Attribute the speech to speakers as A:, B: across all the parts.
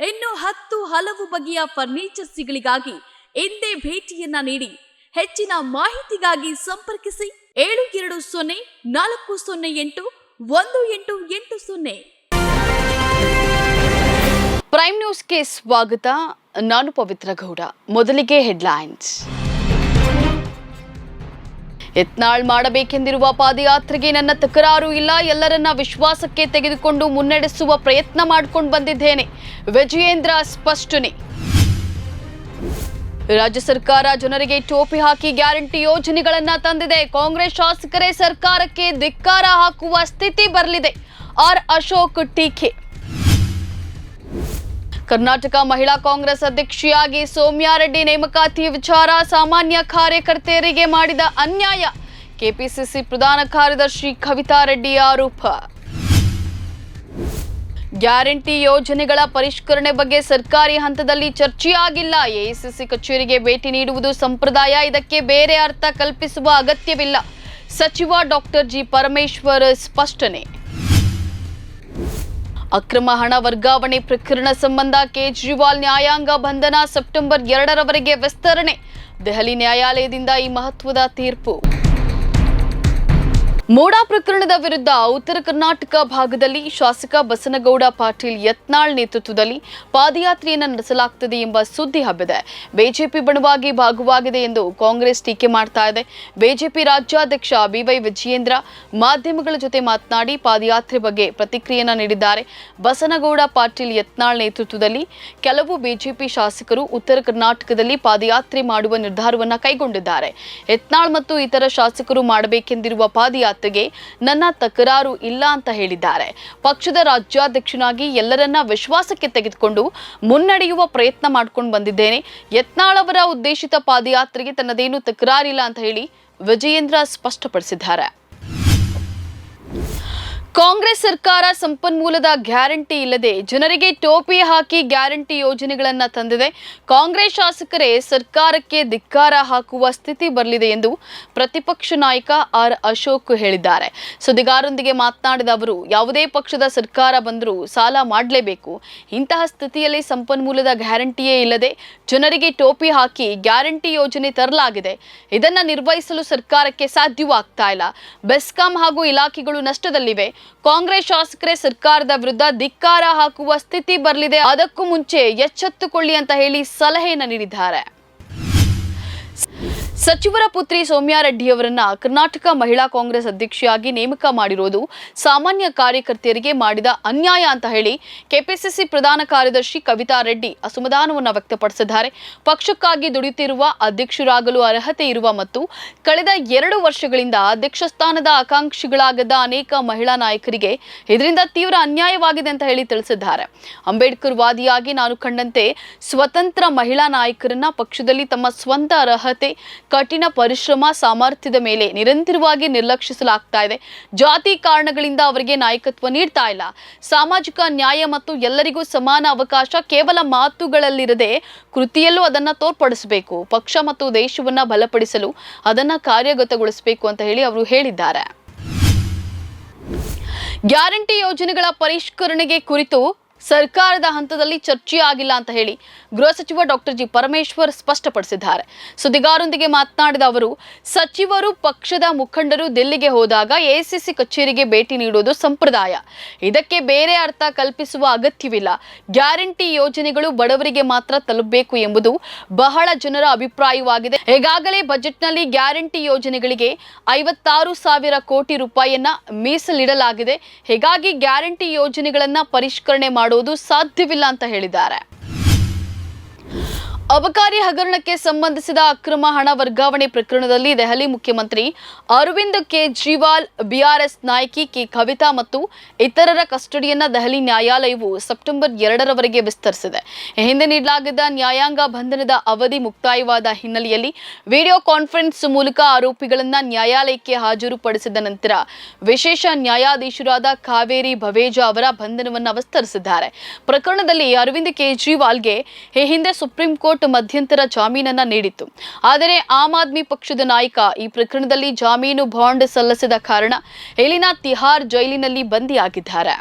A: ಇನ್ನು ಹತ್ತು ಹಲವು ಬಗೆಯ ಫರ್ನಿಚರ್ಸ್ಗಳಿಗಾಗಿ ಎಂದೇ ಭೇಟಿಯನ್ನ ನೀಡಿ ಹೆಚ್ಚಿನ ಮಾಹಿತಿಗಾಗಿ ಸಂಪರ್ಕಿಸಿ ಏಳು ಎರಡು ಸೊನ್ನೆ ನಾಲ್ಕು ಸೊನ್ನೆ ಎಂಟು ಒಂದು ಎಂಟು ಎಂಟು ಸೊನ್ನೆ. ಪ್ರೈಮ್ ನ್ಯೂಸ್ಗೆ ಸ್ವಾಗತ. ನಾನು ಪವಿತ್ರ ಗೌಡ. ಮೊದಲಿಗೆ ಹೆಡ್ಲೈನ್ಸ್ ಯತ್ನಾಳ್ ಮಾಡಬೇಕೆಂದಿರುವ ಪಾದಯಾತ್ರೆಗೆ ನನ್ನ ತಕರಾರು ಇಲ್ಲ. ಎಲ್ಲರನ್ನ ವಿಶ್ವಾಸಕ್ಕೆ ತೆಗೆದುಕೊಂಡು ಮುನ್ನಡೆಸುವ ಪ್ರಯತ್ನ ಮಾಡಿಕೊಂಡು ಬಂದಿದ್ದೇನೆ. ವಿಜಯೇಂದ್ರ ಸ್ಪಷ್ಟನೆ. ರಾಜ್ಯ ಸರ್ಕಾರ ಜನರಿಗೆ ಟೋಪಿ ಹಾಕಿ ಗ್ಯಾರಂಟಿ ಯೋಜನೆಗಳನ್ನ ತಂದಿದೆ. ಕಾಂಗ್ರೆಸ್ ಶಾಸಕರೇ ಸರ್ಕಾರಕ್ಕೆ ಧಿಕ್ಕಾರ ಹಾಕುವ ಸ್ಥಿತಿ ಬರಲಿದೆ. ಆರ್ ಅಶೋಕ್ ಟೀಕೆ. ಕರ್ನಾಟಕ ಮಹಿಳಾ ಕಾಂಗ್ರೆಸ್ ಅಧ್ಯಕ್ಷೆಯಾಗಿ ಸೋಮ್ಯಾರೆಡ್ಡಿ ನೇಮಕಾತಿ ವಿಚಾರ ಸಾಮಾನ್ಯ ಕಾರ್ಯಕರ್ತೆಯರಿಗೆ ಮಾಡಿದ ಅನ್ಯಾಯ. ಕೆಪಿಸಿಸಿ ಪ್ರಧಾನ ಕಾರ್ಯದರ್ಶಿ ಕವಿತಾ ರೆಡ್ಡಿ ಆರೋಪ. ಗ್ಯಾರಂಟಿ ಯೋಜನೆಗಳ ಪರಿಷ್ಕರಣೆ ಬಗ್ಗೆ ಸರ್ಕಾರಿ ಹಂತದಲ್ಲಿ ಚರ್ಚೆಯಾಗಿಲ್ಲ. ಎಐಸಿಸಿ ಕಚೇರಿಗೆ ಭೇಟಿ ನೀಡುವುದು ಸಂಪ್ರದಾಯ. ಇದಕ್ಕೆ ಬೇರೆ ಅರ್ಥ ಕಲ್ಪಿಸುವ ಅಗತ್ಯವಿಲ್ಲ. ಸಚಿವ ಡಾಕ್ಟರ್ ಜಿ ಪರಮೇಶ್ವರ್ ಸ್ಪಷ್ಟನೆ. ಅಕ್ರಮ ಹಣ ವರ್ಗಾವಣೆ ಪ್ರಕರಣ ಸಂಬಂಧ ಕೇಜ್ರಿವಾಲ್ ನ್ಯಾಯಾಂಗ ಬಂಧನ ಸೆಪ್ಟೆಂಬರ್ ಎರಡರವರೆಗೆ ವಿಸ್ತರಣೆ. ದೆಹಲಿ ನ್ಯಾಯಾಲಯದಿಂದ ಈ ಮಹತ್ವದ ತೀರ್ಪು. ಮೋಡಾ ಪ್ರಕರಣದ ವಿರುದ್ಧ ಉತ್ತರ ಕರ್ನಾಟಕ ಭಾಗದಲ್ಲಿ ಶಾಸಕ ಬಸನಗೌಡ ಪಾಟೀಲ್ ಯತ್ನಾಳ್ ನೇತೃತ್ವದಲ್ಲಿ ಪಾದಯಾತ್ರೆಯನ್ನು ನಡೆಸಲಾಗುತ್ತದೆ ಎಂಬ ಸುದ್ದಿ ಹಬ್ಬಿದೆ. ಬಿಜೆಪಿ ಬಣವಾಗಿ ಭಾಗವಾಗಿದೆ ಎಂದು ಕಾಂಗ್ರೆಸ್ ಟೀಕೆ ಮಾಡ್ತಾ ಇದೆ. ಬಿಜೆಪಿ ರಾಜ್ಯಾಧ್ಯಕ್ಷ ಬಿವೈ ವಿಜಯೇಂದ್ರ ಮಾಧ್ಯಮಗಳ ಜೊತೆ ಮಾತನಾಡಿ ಪಾದಯಾತ್ರೆ ಬಗ್ಗೆ ಪ್ರತಿಕ್ರಿಯೆಯನ್ನು ನೀಡಿದ್ದಾರೆ. ಬಸನಗೌಡ ಪಾಟೀಲ್ ಯತ್ನಾಳ್ ನೇತೃತ್ವದಲ್ಲಿ ಕೆಲವು ಬಿಜೆಪಿ ಶಾಸಕರು ಉತ್ತರ ಕರ್ನಾಟಕದಲ್ಲಿ ಪಾದಯಾತ್ರೆ ಮಾಡುವ ನಿರ್ಧಾರವನ್ನು ಕೈಗೊಂಡಿದ್ದಾರೆ. ಯತ್ನಾಳ್ ಮತ್ತು ಇತರ ಶಾಸಕರು ಮಾಡಬೇಕೆಂದಿರುವ ಪಾದಯಾತ್ರೆಗೆ ನನ್ನ ತಕರಾರು ಇಲ್ಲ ಅಂತ ಹೇಳಿದ್ದಾರೆ. ಪಕ್ಷದ ರಾಜ್ಯಾಧ್ಯಕ್ಷನಾಗಿ ಎಲ್ಲರನ್ನ ವಿಶ್ವಾಸಕ್ಕೆ ತೆಗೆದುಕೊಂಡು ಮುನ್ನಡೆಯುವ ಪ್ರಯತ್ನ ಮಾಡ್ಕೊಂಡು ಬಂದಿದ್ದೇನೆ. ಯತ್ನಾಳ್ ಅವರ ಉದ್ದೇಶಿತ ಪಾದಯಾತ್ರೆಗೆ ತನ್ನದೇನು ತಕರಾರಿಲ್ಲ ಅಂತ ಹೇಳಿ ವಿಜಯೇಂದ್ರ ಸ್ಪಷ್ಟಪಡಿಸಿದ್ದಾರೆ. ಕಾಂಗ್ರೆಸ್ ಸರ್ಕಾರ ಸಂಪನ್ಮೂಲದ ಗ್ಯಾರಂಟಿ ಇಲ್ಲದೆ ಜನರಿಗೆ ಟೋಪಿ ಹಾಕಿ ಗ್ಯಾರಂಟಿ ಯೋಜನೆಗಳನ್ನು ತಂದಿದೆ. ಕಾಂಗ್ರೆಸ್ ಶಾಸಕರೇ, ಸರ್ಕಾರಕ್ಕೆ ಧಿಕ್ಕಾರ ಹಾಕುವ ಸ್ಥಿತಿ ಬರಲಿದೆ ಎಂದು ಪ್ರತಿಪಕ್ಷ ನಾಯಕ ಆರ್ ಅಶೋಕ್ ಹೇಳಿದ್ದಾರೆ. ಸುದ್ದಿಗಾರರೊಂದಿಗೆ ಮಾತನಾಡಿದ ಅವರು, ಯಾವುದೇ ಪಕ್ಷದ ಸರ್ಕಾರ ಬಂದರೂ ಸಾಲ ಮಾಡಲೇಬೇಕು. ಇಂತಹ ಸ್ಥಿತಿಯಲ್ಲಿ ಸಂಪನ್ಮೂಲದ ಗ್ಯಾರಂಟಿಯೇ ಇಲ್ಲದೆ ಜನರಿಗೆ ಟೋಪಿ ಹಾಕಿ ಗ್ಯಾರಂಟಿ ಯೋಜನೆ ತರಲಾಗಿದೆ. ಇದನ್ನು ನಿರ್ವಹಿಸಲು ಸರ್ಕಾರಕ್ಕೆ ಸಾಧ್ಯವಾಗ್ತಾ ಇಲ್ಲ. ಬೆಸ್ಕಾಂ ಹಾಗೂ ಇಲಾಖೆಗಳು ನಷ್ಟದಲ್ಲಿವೆ. ಕಾಂಗ್ರೆಸ್ ಶಾಸಕರೇ ಸರ್ಕಾರದ ವಿರುದ್ಧ ಧಿಕ್ಕಾರ ಹಾಕುವ ಸ್ಥಿತಿ ಬರಲಿದೆ. ಅದಕ್ಕೂ ಮುಂಚೆ ಎಚ್ಚೆತ್ತುಕೊಳ್ಳಿ ಅಂತ ಹೇಳಿ ಸಲಹೆಯನ್ನು ನೀಡಿದ್ದಾರೆ. ಸಚಿವರ ಪುತ್ರಿ ಸೌಮ್ಯಾ ರೆಡ್ಡಿಯವರನ್ನ ಕರ್ನಾಟಕ ಮಹಿಳಾ ಕಾಂಗ್ರೆಸ್ ಅಧ್ಯಕ್ಷೆಯಾಗಿ ನೇಮಕ ಮಾಡಿರೋದು ಸಾಮಾನ್ಯ ಕಾರ್ಯಕರ್ತೆಯರಿಗೆ ಮಾಡಿದ ಅನ್ಯಾಯ ಅಂತ ಹೇಳಿ ಕೆಪಿಸಿಸಿ ಪ್ರಧಾನ ಕಾರ್ಯದರ್ಶಿ ಕವಿತಾ ರೆಡ್ಡಿ ಅಸಮಾಧಾನವನ್ನು ವ್ಯಕ್ತಪಡಿಸಿದ್ದಾರೆ. ಪಕ್ಷಕ್ಕಾಗಿ ದುಡಿಯುತ್ತಿರುವ ಅಧ್ಯಕ್ಷರಾಗಲು ಅರ್ಹತೆ ಇರುವ ಮತ್ತು ಕಳೆದ ಎರಡು ವರ್ಷಗಳಿಂದ ಅಧ್ಯಕ್ಷ ಸ್ಥಾನದ ಆಕಾಂಕ್ಷಿಗಳಾಗದ ಅನೇಕ ಮಹಿಳಾ ನಾಯಕರಿಗೆ ಇದರಿಂದ ತೀವ್ರ ಅನ್ಯಾಯವಾಗಿದೆ ಅಂತ ಹೇಳಿ ತಿಳಿಸಿದ್ದಾರೆ. ಅಂಬೇಡ್ಕರ್ ವಾದಿಯಾಗಿ ನಾನು ಕಂಡಂತೆ ಸ್ವತಂತ್ರ ಮಹಿಳಾ ನಾಯಕರನ್ನ ಪಕ್ಷದಲ್ಲಿ ತಮ್ಮ ಸ್ವಂತ ಅರ್ಹತೆ ಕಠಿಣ ಪರಿಶ್ರಮ ಸಾಮರ್ಥ್ಯದ ಮೇಲೆ ನಿರಂತರವಾಗಿ ನಿರ್ಲಕ್ಷಿಸಲಾಗ್ತಾ ಇದೆ. ಜಾತಿ ಕಾರಣಗಳಿಂದ ಅವರಿಗೆ ನಾಯಕತ್ವ ನೀಡ್ತಾ ಇಲ್ಲ. ಸಾಮಾಜಿಕ ನ್ಯಾಯ ಮತ್ತು ಎಲ್ಲರಿಗೂ ಸಮಾನ ಅವಕಾಶ ಕೇವಲ ಮಾತುಗಳಲ್ಲಿರದೆ ಕೃತಿಯಲ್ಲೂ ಅದನ್ನ ತೋರ್ಪಡಿಸಬೇಕು. ಪಕ್ಷ ಮತ್ತು ದೇಶವನ್ನ ಬಲಪಡಿಸಲು ಅದನ್ನ ಕಾರ್ಯಗತಗೊಳಿಸಬೇಕು ಅಂತ ಹೇಳಿ ಅವರು ಹೇಳಿದ್ದಾರೆ. ಗ್ಯಾರಂಟಿ ಯೋಜನೆಗಳ ಪರಿಷ್ಕರಣೆಗೆ ಕುರಿತು ಸರ್ಕಾರದ ಹಂತದಲ್ಲಿ ಚರ್ಚೆ ಆಗಿಲ್ಲ ಅಂತ ಹೇಳಿ ಗೃಹ ಸಚಿವ ಡಾಕ್ಟರ್ ಜಿ ಪರಮೇಶ್ವರ್ ಸ್ಪಷ್ಟಪಡಿಸಿದ್ದಾರೆ. ಸುದ್ದಿಗಾರರೊಂದಿಗೆ ಮಾತನಾಡಿದ ಅವರು, ಸಚಿವರು ಪಕ್ಷದ ಮುಖಂಡರು ದಿಲ್ಲಿಗೆ ಹೋದಾಗ ಎಸಿಸಿ ಕಚೇರಿಗೆ ಭೇಟಿ ನೀಡುವುದು ಸಂಪ್ರದಾಯ. ಇದಕ್ಕೆ ಬೇರೆ ಅರ್ಥ ಕಲ್ಪಿಸುವ ಅಗತ್ಯವಿಲ್ಲ. ಗ್ಯಾರಂಟಿ ಯೋಜನೆಗಳು ಬಡವರಿಗೆ ಮಾತ್ರ ತಲುಪಬೇಕು ಎಂಬುದು ಬಹಳ ಜನರ ಅಭಿಪ್ರಾಯವಾಗಿದೆ. ಈಗಾಗಲೇ ಬಜೆಟ್ನಲ್ಲಿ ಗ್ಯಾರಂಟಿ ಯೋಜನೆಗಳಿಗೆ ಐವತ್ತಾರು ಸಾವಿರ ಕೋಟಿ ರೂಪಾಯಿಯನ್ನ ಮೀಸಲಿಡಲಾಗಿದೆ. ಹೀಗಾಗಿ ಗ್ಯಾರಂಟಿ ಯೋಜನೆಗಳನ್ನ ಪರಿಷ್ಕರಣೆ ಮಾಡುವುದು ಸಾಧ್ಯವಿಲ್ಲ ಅಂತ ಹೇಳಿದ್ದಾರೆ. ಅಬಕಾರಿ ಹಗರಣಕ್ಕೆ ಸಂಬಂಧಿಸಿದ ಅಕ್ರಮ ಹಣ ವರ್ಗಾವಣೆ ಪ್ರಕರಣದಲ್ಲಿ ದೆಹಲಿ ಮುಖ್ಯಮಂತ್ರಿ ಅರವಿಂದ್ ಕೇಜ್ರಿವಾಲ್, ಬಿಆರ್ಎಸ್ ನಾಯಕಿ ಕೆ ಕವಿತಾ ಮತ್ತು ಇತರರ ಕಸ್ಟಡಿಯನ್ನು ದೆಹಲಿ ನ್ಯಾಯಾಲಯವು ಸೆಪ್ಟೆಂಬರ್ ಎರಡರವರೆಗೆ ವಿಸ್ತರಿಸಿದೆ. ಹಿಂದೆ ನೀಡಲಾಗಿದ್ದ ನ್ಯಾಯಾಂಗ ಬಂಧನದ ಅವಧಿ ಮುಕ್ತಾಯವಾದ ಹಿನ್ನೆಲೆಯಲ್ಲಿ ವಿಡಿಯೋ ಕಾನ್ಫರೆನ್ಸ್ ಮೂಲಕ ಆರೋಪಿಗಳನ್ನ ನ್ಯಾಯಾಲಯಕ್ಕೆ ಹಾಜರುಪಡಿಸಿದ ನಂತರ ವಿಶೇಷ ನ್ಯಾಯಾಧೀಶರಾದ ಕಾವೇರಿ ಭವೇಜಾ ಅವರ ಬಂಧನವನ್ನು ವಿಸ್ತರಿಸಿದ್ದಾರೆ. ಪ್ರಕರಣದಲ್ಲಿ ಅರವಿಂದ್ ಕೇಜ್ರಿವಾಲ್ಗೆ ಈ ಹಿಂದೆ ಸುಪ್ರೀಂ ಕೋರ್ಟ್ ಮಧ್ಯಂತರ ಜಾಮೀನನ್ನ ನೀಡಿತ್ತು. ಆದರೆ ಆಮ್ ಆದ್ಮಿ ಪಕ್ಷದ ನಾಯಕ ಈ ಪ್ರಕರಣದಲ್ಲಿ ಜಾಮೀನು ಬಾಂಡ್ ಸಲ್ಲಿಸಿದ ಕಾರಣ ಇಲ್ಲಿನ ತಿಹಾರ್ ಜೈಲಿನಲ್ಲಿ ಬಂದಿಯಾಗಿದ್ದಾರೆ.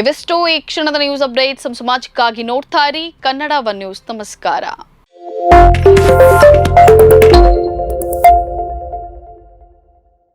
A: ಇವೆಷ್ಟು ಈ ಕ್ಷಣದ ನ್ಯೂಸ್ ಅಪ್ಡೇಟ್ಸ್ ಸಮಾಜಕ್ಕಾಗಿ ನೋಡ್ತಾ ಇರಿ. ಕನ್ನಡ ಒನ್ ನ್ಯೂಸ್, ನಮಸ್ಕಾರ.